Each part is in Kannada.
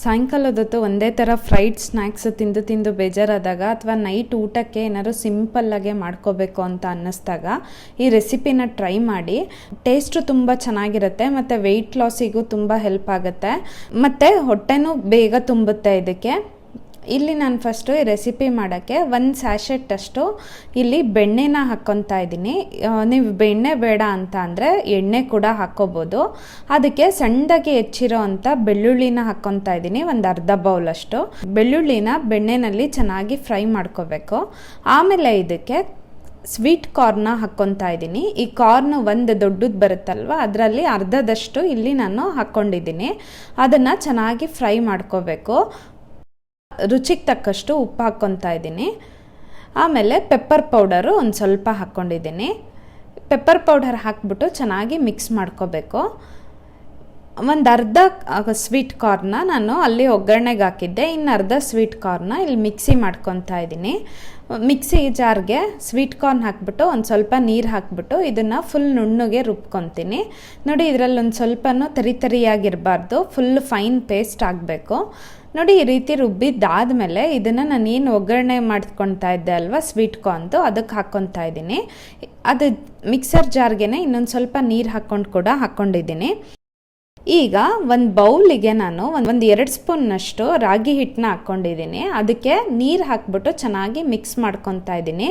ಸಾಯಂಕಾಲದ ಹೊತ್ತು ಒಂದೇ ಥರ ಫ್ರೈಡ್ ಸ್ನ್ಯಾಕ್ಸ್ ತಿಂದು ತಿಂದು ಬೇಜಾರಾದಾಗ ಅಥವಾ ನೈಟ್ ಊಟಕ್ಕೆ ಏನಾದ್ರು ಸಿಂಪಲ್ಲಾಗೆ ಮಾಡ್ಕೋಬೇಕು ಅಂತ ಅನ್ನಿಸ್ದಾಗ ಈ ರೆಸಿಪಿನ ಟ್ರೈ ಮಾಡಿ. ಟೇಸ್ಟು ತುಂಬ ಚೆನ್ನಾಗಿರುತ್ತೆ ಮತ್ತು ವೆಯ್ಟ್ ಲಾಸಿಗೂ ತುಂಬ ಹೆಲ್ಪ್ ಆಗುತ್ತೆ. ಮತ್ತು ಹೊಟ್ಟೆನೂ ಬೇಗ ತುಂಬುತ್ತೆ ಇದಕ್ಕೆ. ಇಲ್ಲಿ ನಾನು ಫಸ್ಟು ಈ ರೆಸಿಪಿ ಮಾಡೋಕ್ಕೆ ಒಂದು ಸ್ಯಾಶೆಟ್ ಅಷ್ಟು ಇಲ್ಲಿ ಬೆಣ್ಣೆನ ಹಾಕ್ಕೊತಾ ಇದ್ದೀನಿ. ನೀವು ಬೆಣ್ಣೆ ಬೇಡ ಅಂತ ಅಂದರೆ ಎಣ್ಣೆ ಕೂಡ ಹಾಕ್ಕೋಬೋದು. ಅದಕ್ಕೆ ಸಣ್ಣದಾಗಿ ಹೆಚ್ಚಿರೋ ಅಂಥ ಬೆಳ್ಳುಳ್ಳಿನ ಹಾಕ್ಕೊತಾ ಇದ್ದೀನಿ, ಒಂದು ಅರ್ಧ ಬೌಲಷ್ಟು ಬೆಳ್ಳುಳ್ಳಿನ ಬೆಣ್ಣೆನಲ್ಲಿ ಚೆನ್ನಾಗಿ ಫ್ರೈ ಮಾಡ್ಕೋಬೇಕು. ಆಮೇಲೆ ಇದಕ್ಕೆ ಸ್ವೀಟ್ ಕಾರ್ನ ಹಾಕ್ಕೊತಾ ಇದ್ದೀನಿ. ಈ ಕಾರ್ನ್ ಒಂದು ದೊಡ್ಡದು ಬರುತ್ತಲ್ವ, ಅದರಲ್ಲಿ ಅರ್ಧದಷ್ಟು ಇಲ್ಲಿ ನಾನು ಹಾಕ್ಕೊಂಡಿದ್ದೀನಿ. ಅದನ್ನು ಚೆನ್ನಾಗಿ ಫ್ರೈ ಮಾಡ್ಕೋಬೇಕು. ರುಚಿಗೆ ತಕ್ಕಷ್ಟು ಉಪ್ಪು ಹಾಕ್ಕೊತಾ ಇದ್ದೀನಿ. ಆಮೇಲೆ ಪೆಪ್ಪರ್ ಪೌಡರು ಒಂದು ಸ್ವಲ್ಪ ಹಾಕ್ಕೊಂಡಿದ್ದೀನಿ ಪೆಪ್ಪರ್ ಪೌಡರ್ ಹಾಕ್ಬಿಟ್ಟು ಚೆನ್ನಾಗಿ ಮಿಕ್ಸ್ ಮಾಡ್ಕೋಬೇಕು. ಒಂದು ಅರ್ಧ ಸ್ವೀಟ್ ಕಾರ್ನ ನಾನು ಅಲ್ಲಿ ಒಗ್ಗರಣೆಗೆ ಹಾಕಿದ್ದೆ. ಇನ್ನು ಅರ್ಧ ಸ್ವೀಟ್ ಕಾರ್ನ ಇಲ್ಲಿ ಮಿಕ್ಸಿ ಮಾಡ್ಕೊತಾ ಇದ್ದೀನಿ. ಮಿಕ್ಸಿ ಜಾರ್ಗೆ ಸ್ವೀಟ್ ಕಾರ್ನ್ ಹಾಕ್ಬಿಟ್ಟು ಒಂದು ಸ್ವಲ್ಪ ನೀರು ಹಾಕ್ಬಿಟ್ಟು ಇದನ್ನು ಫುಲ್ ನುಣ್ಣಗೆ ರುಬ್ಕೊತೀನಿ. ನೋಡಿ, ಇದರಲ್ಲಿ ಒಂದು ಸ್ವಲ್ಪನೂ ತರಿ ತರಿಯಾಗಿರಬಾರ್ದು. ಫುಲ್ ಫೈನ್ ಪೇಸ್ಟ್ ಆಗಬೇಕು. ನೋಡಿ, ಈ ರೀತಿ ರುಬ್ಬಿದ್ದಾದಮೇಲೆ ಇದನ್ನು ನಾನು ಏನು ಒಗ್ಗರಣೆ ಮಾಡ್ಕೊತಾ ಇದ್ದೆ ಅಲ್ವಾ ಸ್ವೀಟ್ ಕಾರ್ನ್ದು ಅದಕ್ಕೆ ಹಾಕ್ಕೊತಾ ಇದ್ದೀನಿ. ಅದು ಮಿಕ್ಸರ್ ಜಾರ್ಗೆ ಇನ್ನೊಂದು ಸ್ವಲ್ಪ ನೀರು ಹಾಕ್ಕೊಂಡು ಕೂಡ ಹಾಕ್ಕೊಂಡಿದ್ದೀನಿ ಈಗ ಒಂದು ಬೌಲಿಗೆ ನಾನು ಒಂದು ಒಂದು ಎರಡು ಸ್ಪೂನ್ನಷ್ಟು ರಾಗಿ ಹಿಟ್ಟನ್ನ ಹಾಕ್ಕೊಂಡಿದ್ದೀನಿ. ಅದಕ್ಕೆ ನೀರು ಹಾಕ್ಬಿಟ್ಟು ಚೆನ್ನಾಗಿ ಮಿಕ್ಸ್ ಮಾಡ್ಕೊತಾ ಇದ್ದೀನಿ.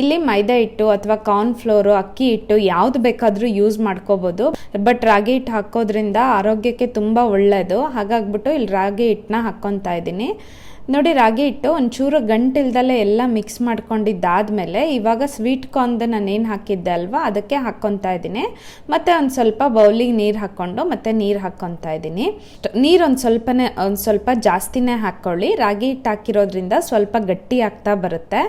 ಇಲ್ಲಿ ಮೈದಾ ಹಿಟ್ಟು ಅಥವಾ ಕಾರ್ನ್ಫ್ಲೋರು ಅಕ್ಕಿ ಹಿಟ್ಟು ಯಾವ್ದು ಬೇಕಾದರೂ ಯೂಸ್ ಮಾಡ್ಕೋಬೋದು. ಬಟ್ ರಾಗಿ ಹಿಟ್ಟು ಹಾಕೋದ್ರಿಂದ ಆರೋಗ್ಯಕ್ಕೆ ತುಂಬ ಒಳ್ಳೆಯದು ಹಾಗಾಗ್ಬಿಟ್ಟು ಇಲ್ಲಿ ರಾಗಿ ಹಿಟ್ಟನ್ನ ಹಾಕ್ಕೊತಾ ಇದ್ದೀನಿ. ನೋಡಿ ರಾಗಿ ಹಿಟ್ಟು ಒಂಚೂರು ಗಂಟಿಲ್ದಲ್ಲೇ ಎಲ್ಲ ಮಿಕ್ಸ್ ಮಾಡ್ಕೊಂಡಿದ್ದಾದಮೇಲೆ ಇವಾಗ ಸ್ವೀಟ್ ಕಾರ್ನ್ದು ನಾನು ಏನು ಹಾಕಿದ್ದೆ ಅಲ್ವಾ, ಅದಕ್ಕೆ ಹಾಕ್ಕೊತಾ ಇದ್ದೀನಿ. ಮತ್ತು ಒಂದು ಸ್ವಲ್ಪ ಬೌಲಿಗೆ ನೀರು ಹಾಕ್ಕೊಂಡು ಮತ್ತು ನೀರು ಹಾಕ್ಕೊತಾ ಇದ್ದೀನಿ. ನೀರು ಒಂದು ಸ್ವಲ್ಪನೇ, ಒಂದು ಸ್ವಲ್ಪ ಜಾಸ್ತಿನೇ ಹಾಕ್ಕೊಳ್ಳಿ ರಾಗಿ ಹಿಟ್ಟು ಹಾಕಿರೋದ್ರಿಂದ ಸ್ವಲ್ಪ ಗಟ್ಟಿ ಆಗ್ತಾ ಬರುತ್ತೆ.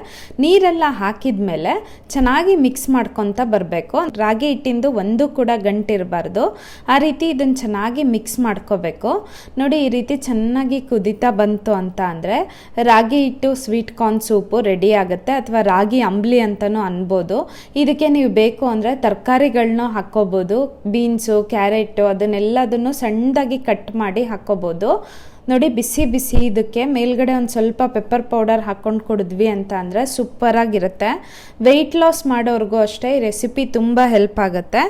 ನೀರೆಲ್ಲ ಹಾಕಿದ ಮೇಲೆ ಚೆನ್ನಾಗಿ ಮಿಕ್ಸ್ ಮಾಡ್ಕೊತ ಬರಬೇಕು. ರಾಗಿ ಹಿಟ್ಟಿಂದು ಒಂದು ಕೂಡ ಗಂಟಿರಬಾರ್ದು ಆ ರೀತಿ ಇದನ್ನು ಚೆನ್ನಾಗಿ ಮಿಕ್ಸ್ ಮಾಡ್ಕೋಬೇಕು. ನೋಡಿ ಈ ರೀತಿ ಚೆನ್ನಾಗಿ ಕುದಿತಾ ಬಂತು ಅಂತ ಅಂದರೆ ರಾಗಿ ಹಿಟ್ಟು ಸ್ವೀಟ್ ಕಾರ್ನ್ ಸೂಪು ರೆಡಿ ಆಗುತ್ತೆ ಅಥವಾ ರಾಗಿ ಅಂಬ್ಲಿ ಅಂತಲೂ ಅನ್ಬೋದು. ಇದಕ್ಕೆ ನೀವು ಬೇಕು ಅಂದರೆ ತರಕಾರಿಗಳನ್ನ ಹಾಕ್ಕೋಬೋದು ಬೀನ್ಸು ಕ್ಯಾರೆಟು ಅದನ್ನೆಲ್ಲದನ್ನು ಸಣ್ಣದಾಗಿ ಕಟ್ ಮಾಡಿ ಹಾಕ್ಕೋಬೋದು. ನೋಡಿ, ಬಿಸಿ ಬಿಸಿ ಇದಕ್ಕೆ ಮೇಲ್ಗಡೆ ಒಂದು ಸ್ವಲ್ಪ ಪೆಪ್ಪರ್ ಪೌಡರ್ ಹಾಕ್ಕೊಂಡು ಕುಡಿದ್ವಿ ಅಂತ ಅಂದರೆ ಸೂಪರಾಗಿರುತ್ತೆ ವೆಯ್ಟ್ ಲಾಸ್ ಮಾಡೋರಿಗೂ ಅಷ್ಟೇ ರೆಸಿಪಿ ತುಂಬ ಹೆಲ್ಪ್ ಆಗುತ್ತೆ.